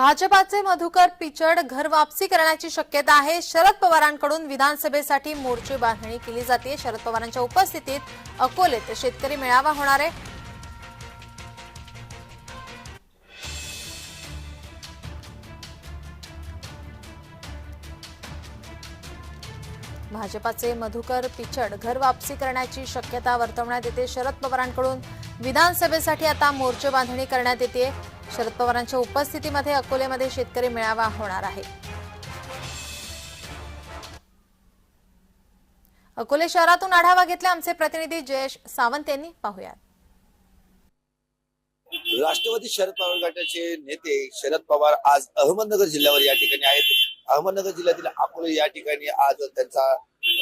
भाजपाचे मधुकर पिचड घर वापसी करण्याची शक्यता आहे. शरद पवारांकडून विधानसभेसाठी मोर्चे बांधणी केली जाते. शरद पवारांच्या उपस्थितीत अकोलेत शेतकरी मेळावा होणार आहे. भाजपाचे मधुकर पिचड घर वापसी करण्याची शक्यता वर्तवण्यात येते. शरद पवारांकडून विधानसभेसाठी आता मोर्चे बांधणी करण्यात येते. शरद पवारांच्या उपस्थितीमध्ये अकोलेमध्ये शेतकरी मेळावा होणार आहे. अकोले शहरातून आढावा घेतला आमचे प्रतिनिधी जयेश सावंत यांनी. पाहुयात. राष्ट्रवादी शरद पवार गटाचे नेते शरद पवार आज अहमदनगर जिल्ह्यावर या ठिकाणी आहेत. अहमदनगर जिल्ह्यातील अकोले या ठिकाणी आज त्यांचा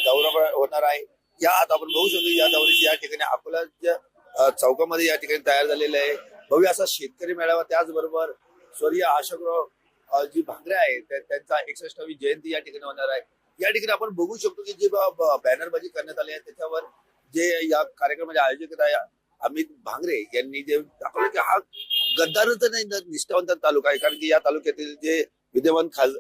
दौरा होणार आहे. या आता आपण बघू शकतो या दौऱ्याची या ठिकाणी अकोला चौकामध्ये या ठिकाणी तयार झालेलं आहे. भव्य असा शेतकरी मेळावा त्याचबरोबर स्वर्गीय आशागृह जी भांगरे आहेत त्यांचा एकसष्टावी जयंती या ठिकाणी होणार आहे. या ठिकाणी आपण बघू शकतो की जे बॅनरबाजी करण्यात आली आहे त्याच्यावर जे या कार्यक्रमाचे आयोजक आहे अमित भांगरे यांनी जे दाखवलं की हा गद्दारच नाही निष्ठावंत तालुका आहे. कारण की या तालुक्यातील जे विद्यमान खास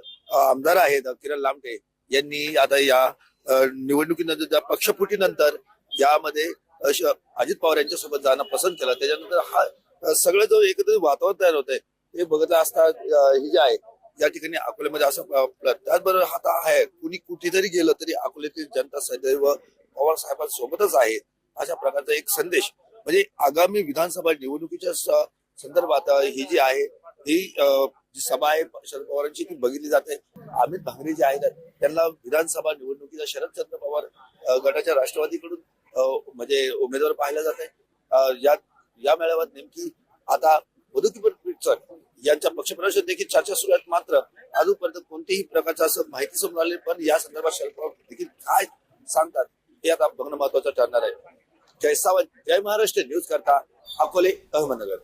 आमदार आहेत किरण लामटे यांनी आता या निवडणुकीनंतर त्या पक्षफुटीनंतर यामध्ये अजित पवार यांच्यासोबत जाणं पसंत केलं. त्याच्यानंतर हा सगळं जो एकत्रित वातावरण तयार होत आहे हे बघत असता हे जे आहे या ठिकाणी अकोल्यामध्ये असं त्याचबरोबर आता आहे कुणी कुठेतरी गेलं तरी अकोल्यातील जनता सदैव पवार साहेबांसोबतच आहे अशा प्रकारचा एक संदेश. म्हणजे आगामी विधानसभा निवडणुकीच्या संदर्भात ही जी आहे ही जी सभा आहे शरद पवारांची ती बघितली जाते. अमित भांगरे जे आहेत त्यांना विधानसभा निवडणुकीचा शरदचंद्र पवार गटाच्या राष्ट्रवादीकडून म्हणजे उमेदवार पाहिला जात आहे या या मेळाव्यात नेमकी आता मधुकीपर यांच्या पक्षप्रवेशात देखील चर्चा सुरू आहेत. मात्र अजूनपर्यंत कोणतीही प्रकारचं असं माहिती समोर आली पण या संदर्भात शरद पवार देखील काय सांगतात हे आता बघणं महत्वाचं ठरणार आहे. जय सावंत जय महाराष्ट्र न्यूज करता अकोले अहमदनगर.